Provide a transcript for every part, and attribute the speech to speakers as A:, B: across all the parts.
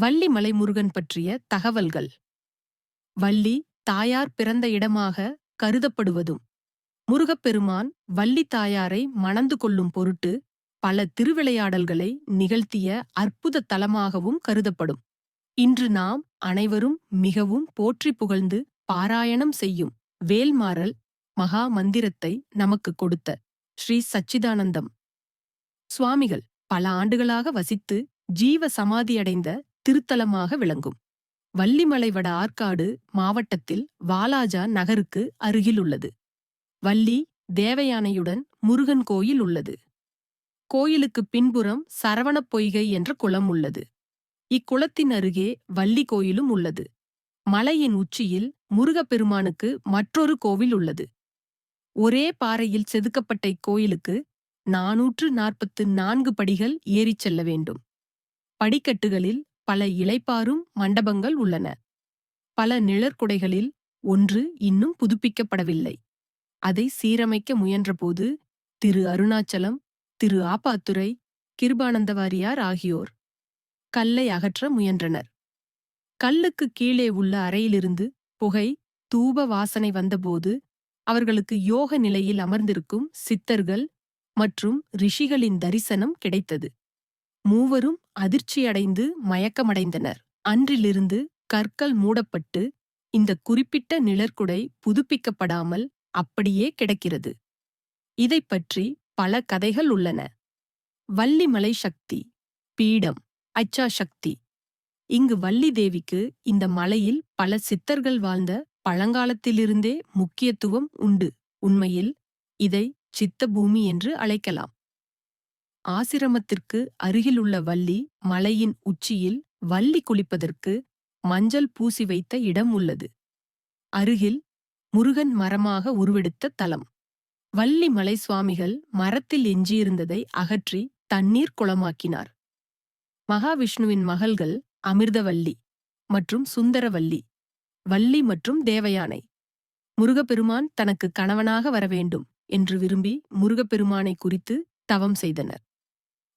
A: வள்ளி மலைமுருகன் பற்றிய தகவல்கள். வள்ளி தாயார் பிறந்த இடமாக கருதப்படுவதும் முருகப்பெருமான் வள்ளி தாயாரை மணந்து கொள்ளும் பொருட்டு பல திருவிளையாடல்களை நிகழ்த்திய அற்புத தலமாகவும் கருதப்படும். இன்று நாம் அனைவரும் மிகவும் போற்றி புகழ்ந்து பாராயணம் செய்யும் வேல்மாறல் மகா மந்திரத்தை நமக்கு கொடுத்த ஸ்ரீ சச்சிதானந்தம். சுவாமிகள் பல ஆண்டுகளாக வசித்து ஜீவ சமாதியடைந்த திருத்தலமாக விளங்கும். வள்ளிமலை வட ஆற்காடு மாவட்டத்தில் வாலாஜா நகருக்கு அருகிலுள்ளது வள்ளி தேவயானையுடன் முருகன் கோயில் உள்ளது. கோயிலுக்கு பின்புறம் சரவணப் பொய்கை என்ற குளம் உள்ளது. இக்குளத்தின் அருகே வள்ளி கோயிலும் உள்ளது. மலையின் உச்சியில் முருகப்பெருமானுக்கு மற்றொரு கோவில் உள்ளது. ஒரே பாறையில் செதுக்கப்பட்ட இக்கோயிலுக்கு நாநூற்று நாற்பத்து நான்கு படிகள் ஏறிச் செல்ல வேண்டும். படிக்கட்டுகளில் பல இளைப்பாறும் மண்டபங்கள் உள்ளன. பல நிழற்குடைகளில் ஒன்று இன்னும் புதுப்பிக்கப்படவில்லை. அதை சீரமைக்க முயன்றபோது திரு அருணாச்சலம் திரு ஆப்பாத்துரை கிருபானந்தவாரியார் ஆகியோர் கல்லை அகற்ற முயன்றனர். கல்லுக்கு கீழே உள்ள அறையிலிருந்து புகை தூப வாசனை வந்தபோது அவர்களுக்கு யோக நிலையில் அமர்ந்திருக்கும் சித்தர்கள் மற்றும் ரிஷிகளின் தரிசனம் கிடைத்தது. மூவரும் அதிர்ச்சியடைந்து மயக்கமடைந்தனர். அன்றிலிருந்து கற்கள் மூடப்பட்டு இந்த குறிப்பிட்ட நிழற்குடை புதுப்பிக்கப்படாமல் அப்படியே கிடக்கிறது. இதைப் பற்றி பல கதைகள் உள்ளன. வள்ளிமலை சக்தி பீடம் அச்சா சக்தி. இங்கு வள்ளி தேவிக்கு இந்த மலையில் பல சித்தர்கள் வாழ்ந்த பழங்காலத்திலிருந்தே முக்கியத்துவம் உண்டு. உண்மையில் இதை சித்த பூமி என்று அழைக்கலாம். ஆசிரமத்திற்கு அருகிலுள்ள வள்ளி மலையின் உச்சியில் வள்ளி குளிப்பதற்கு மஞ்சள் பூசி வைத்த இடம் உள்ளது. அருகில் முருகன் மரமாக உருவெடுத்த தலம். வள்ளி மலை சுவாமிகள் மரத்தில் எஞ்சியிருந்ததை அகற்றி தண்ணீர் குளமாக்கினார். மகாவிஷ்ணுவின் மகள்கள் அமிர்தவல்லி மற்றும் சுந்தரவல்லி வள்ளி மற்றும் தேவயானை. முருகப்பெருமான் தனக்கு கணவனாக வர வேண்டும் என்று விரும்பி முருகப்பெருமானை குறித்து தவம் செய்தனர்.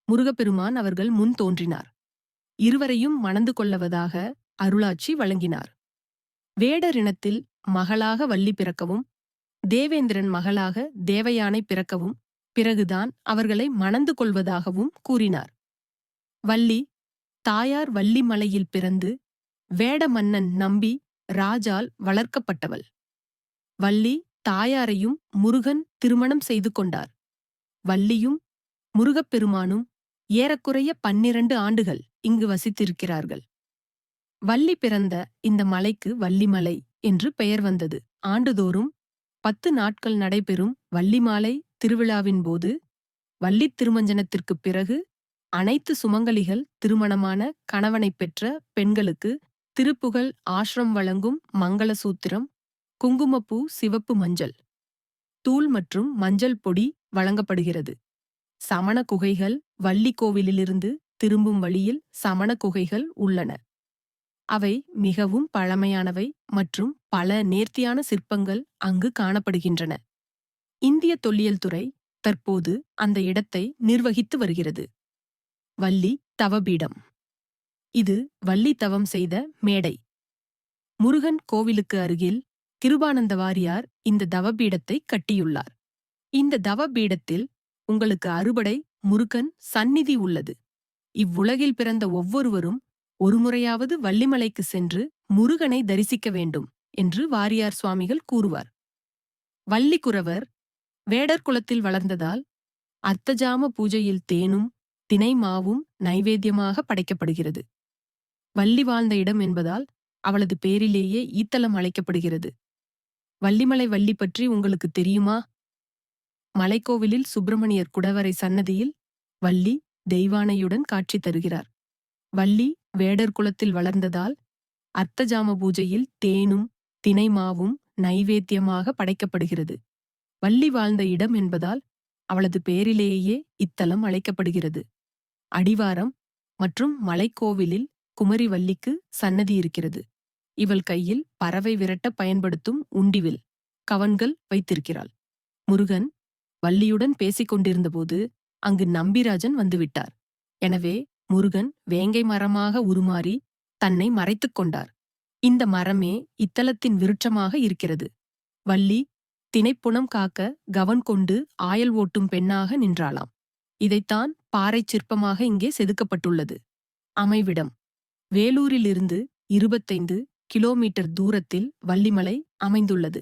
A: முருகப்பெருமான் அவர்கள் முன் தோன்றினார். இருவரையும் மணந்து கொள்ளவதாக அருளாட்சி வழங்கினார். வேடரினத்தில் மகளாக வள்ளி பிறக்கவும் தேவேந்திரன் மகளாக தேவயானை பிறக்கவும் பிறகுதான் அவர்களை மணந்து கொள்வதாகவும் கூறினார். வள்ளி தாயார் வள்ளி மலையில் பிறந்து வேட மன்னன் நம்பி ராஜால் வளர்க்கப்பட்டவள். வள்ளி தாயாரையும் முருகன் திருமணம் செய்து கொண்டார். வள்ளியும் முருகப்பெருமானும் ஏறக்குறைய பன்னிரண்டு ஆண்டுகள் இங்கு வசித்திருக்கிறார்கள். வள்ளி பிறந்த இந்த மலைக்கு வள்ளிமலை என்று பெயர் வந்தது. ஆண்டுதோறும் பத்து நாட்கள் நடைபெறும் வள்ளிமாலை திருவிழாவின் போது வள்ளித் திருமஞ்சனத்திற்குப் பிறகு அனைத்து சுமங்கலிகள் திருமணமான கணவனைப் பெற்ற பெண்களுக்கு திருப்புகழ் ஆஷ்ரம் வழங்கும் மங்களசூத்திரம் குங்குமப்பூ சிவப்பு மஞ்சள் தூள் மற்றும் மஞ்சள் பொடி வழங்கப்படுகிறது. சமண குகைகள் வள்ளி கோவிலிலிருந்து திரும்பும் வழியில் சமண குகைகள் உள்ளன. அவை மிகவும் பழமையானவை மற்றும் பல நேர்த்தியான சிற்பங்கள் அங்கு காணப்படுகின்றன. இந்திய தொல்லியல் துறை தற்போது அந்த இடத்தை நிர்வகித்து வருகிறது. வள்ளி தவபீடம். இது வள்ளி தவம் செய்த மேடை. முருகன் கோவிலுக்கு அருகில் கிருபானந்த வாரியார் இந்த தவபீடத்தை கட்டியுள்ளார். இந்த தவபீடத்தில் உங்களுக்கு அறுபடை முருகன் சந்நிதி உள்ளது. இவ்வுலகில் பிறந்த ஒவ்வொருவரும் ஒருமுறையாவது வள்ளிமலைக்கு சென்று முருகனை தரிசிக்க வேண்டும் என்று வாரியார் சுவாமிகள் கூறுவார். வள்ளிக்குறவர் வேடர் குலத்தில் வளர்ந்ததால் அர்த்தஜாம பூஜையில் தேனும் தினை மாவும் நைவேத்தியமாக படைக்கப்படுகிறது. வள்ளி வாழ்ந்த இடம் என்பதால் அவளது பேரிலேயே ஈத்தலம் அழைக்கப்படுகிறது. வள்ளிமலை வள்ளி பற்றி உங்களுக்கு தெரியுமா? மலைக்கோவிலில் சுப்பிரமணியர் குடவரை சன்னதியில் வள்ளி தெய்வானையுடன் காட்சி தருகிறார். வள்ளி வேடர் குலத்தில் வளர்ந்ததால் அர்த்தஜாம பூஜையில் தேனும் தினைமாவும் நைவேத்தியமாக படைக்கப்படுகிறது. வள்ளி வாழ்ந்த இடம் என்பதால் அவளது பேரிலேயே இத்தலம் அழைக்கப்படுகிறது. அடிவாரம் மற்றும் மலைக்கோவிலில் குமரி வள்ளிக்கு சன்னதி இருக்கிறது. இவள் கையில் பறவை விரட்ட பயன்படுத்தும் உண்டிவில் கவன்கள் வைத்திருக்கிறாள். முருகன் வள்ளியுடன் பேசிக் கொண்டிருந்தபோது அங்கு நம்பிராஜன் வந்துவிட்டார். எனவே முருகன் வேங்கை மரமாக உருமாறி தன்னை மறைத்துக் கொண்டார். இந்த மரமே இத்தலத்தின் விருட்சமாக இருக்கிறது. வள்ளி தினைப்புணம் காக்க கவன் கொண்டு ஆயல் ஓட்டும் பெண்ணாக நின்றாளாம். இதைத்தான் பாறைச் சிற்பமாக இங்கே செதுக்கப்பட்டுள்ளது. அமைவிடம் வேலூரிலிருந்து இருபத்தைந்து கிலோமீட்டர் தூரத்தில் வள்ளிமலை அமைந்துள்ளது.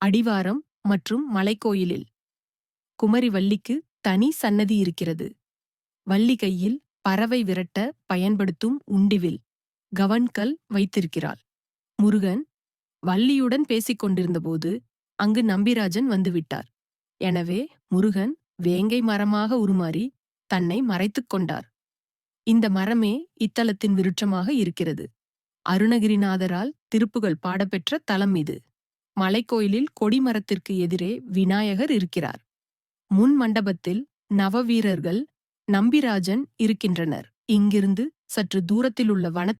A: அடிவாரம் மற்றும் மலைக்கோயிலில் குமரி வள்ளிக்கு தனி சன்னதி இருக்கிறது. வள்ளி கையில் பறவை விரட்ட பயன்படுத்தும் உண்டிவில் கவன்கல் வைத்திருக்கிறாள். முருகன் வள்ளியுடன் பேசிக் கொண்டிருந்தபோது அங்கு நம்பிராஜன் வந்துவிட்டார். எனவே முருகன் வேங்கை மரமாக உருமாறி தன்னை மறைத்துக் கொண்டார். இந்த மரமே இத்தலத்தின் விருட்சமாக இருக்கிறது. அருணகிரிநாதரால் திருப்புகள் பாடப்பெற்ற தலம் இது. மலைக்கோயிலில் கொடிமரத்திற்கு எதிரே விநாயகர் இருக்கிறார். முன் மண்டபத்தில் நவவீரர்கள் நம்பிராஜன் இருக்கின்றனர். இங்கிருந்து சற்று தூரத்திலுள்ள வனத்